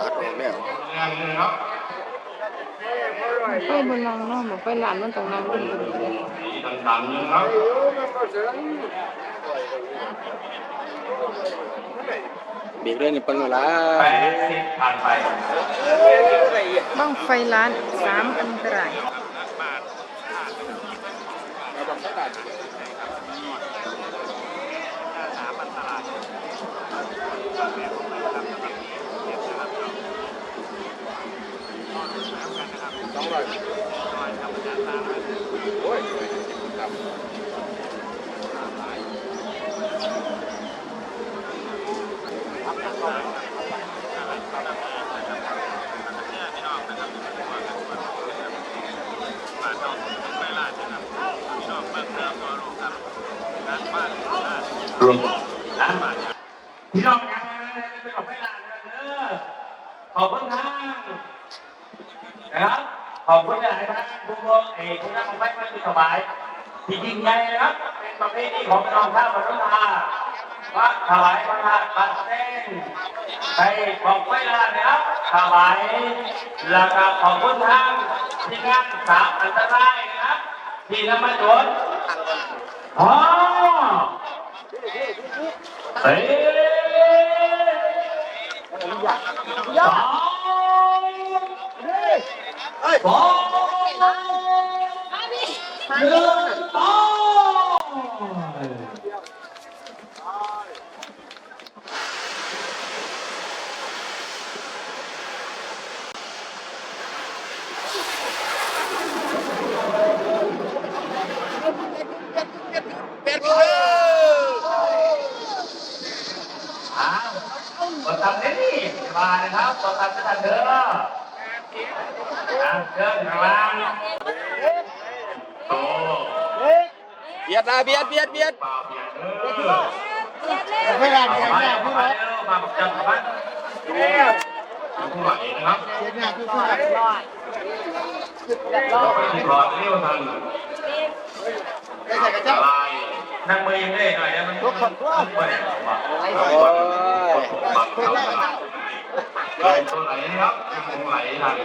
ตัดแม่แม่ไฟบนรางเนาะบอกไฟหลานมันต้องนั่งดึงดึงดึงบีบเรื่องนี้ปังละแปดสิบผ่านไปบ้างไฟล้านสามอันตราย รวมนะพี่น้องยังเป็นของไม่ลานกันเด้อขอบคุณทางนะครับ ขอบคุณหลายท่านผู้บริเอกคุณนั่งของไม่ไม่สบายที่ยิ่งใหญ่นะครับ เป็นประเพณีของน้องข้าวมนุษย์าว่าถวายพระธาตุบันเต้นไปบอกไม่ลานะครับถวายแล้วก็ขอบคุณทางที่งานสามอันตรายนะครับที่นำมาจดอ๋อเฮ้ยสอง สองหนึ่งสองอ้าวกดตับได้นี่มานะครับกดตับจะทันเด้ออะ เดินข้างล่างโตเบียดนะเบียดเบียดเบียดเปล่าเบียดเด้อไม่ได้ไม่ได้ไม่ได้มาประจำบ้านดูผู้ไหวนะครับเราไปที่รอดเร็วทันอะไรนั่งมือยังได้หน่อยนะมันทุกคนไม่ได้หรอกว่าโอ้ย ไหลตัวไหลครับยังไหลทัน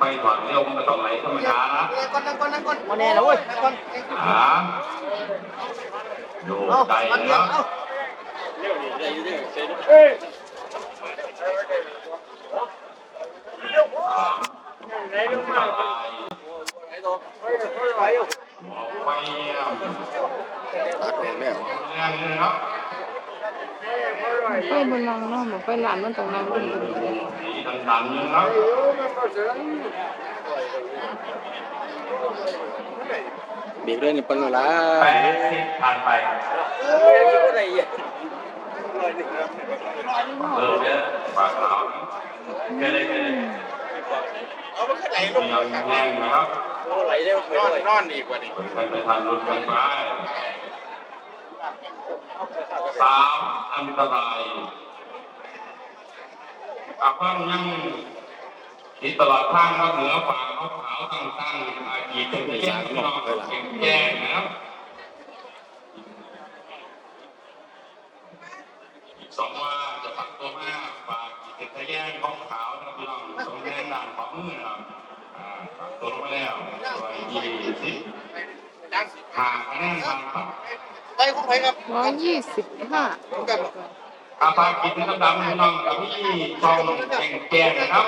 ไปก่อนเร็วมันก็ต้องไหลธรรมดานะก่อนก่อนก่อนมาแน่แล้วเว้ยก่อนหาดูใจนะครับไหนลงมาไป ไฟบนรางเนาะบอกไฟหลานมันต้องนั่งดึงดึงดึงสีดันๆนะครับบีบเรื่องนี้เปังละแปดสิบผ่านไปเออเด้อปากขาวเกเลยเกเลยยังแรงนะครับนอนนอนอีกว่านี่ไปทานรถกันไป สามอันตรายอาพังยังติตลอดทางครับเหนือฝ่าเขาขาวตั้งตั้งอาจีเป็นแย่งนอกเก่งแย่งนะครับสองว่าจะปักตัวมาฝากจีเป็นแย่งของขาวนะพี่น้องตรงแดงด่านขวามือนะครับอ่าปักตัวลงมาแล้วร้ยี่สิบห่างคะแน่นทางฝั่ง ไปคุณไปครับร้อยยี่สิบห้ากันอาภากิจนะครับดำน้องกับพี่ชองแก่งแก่นะครับ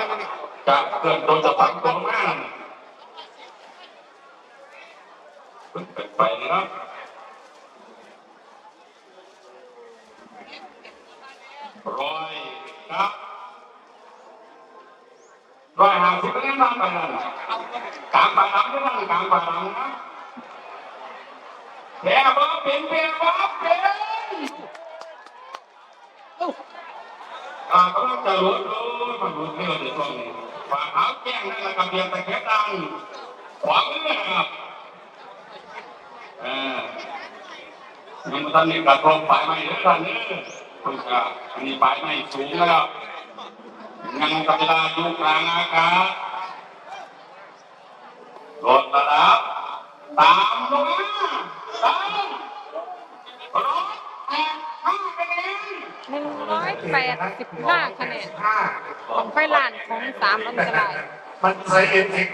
จะเกิดโดนจะปักตรงหน้าเป็นไปนะครับร้อยครับร้อยห้าสิบคะแนนทางไปนั่นกลางปากหลังด้วยนะกลางปากหลังนะ แพ้บ่เป็นแพ้บ่เป็นอ่ากำลังจะรู้โอ้ยมันรู้ที่เราจะต้องฝ่าเท้าแก้งนั่นแหละกับเบียงตะเข็บดังขวามือนะครับเออยังท่านนี่กระทงปลายไม้เด้อท่านนี่คุณจะอันนี้ปลายไม้สูงนะครับยังกับเวลาอยู่กลางอากาศลดระดับตามลงมา ตามรถหนึ่งร้อยแปดสิบห้าคะแนนบังไฟล้านของสามอันตราย มันใส่เอ็นเทค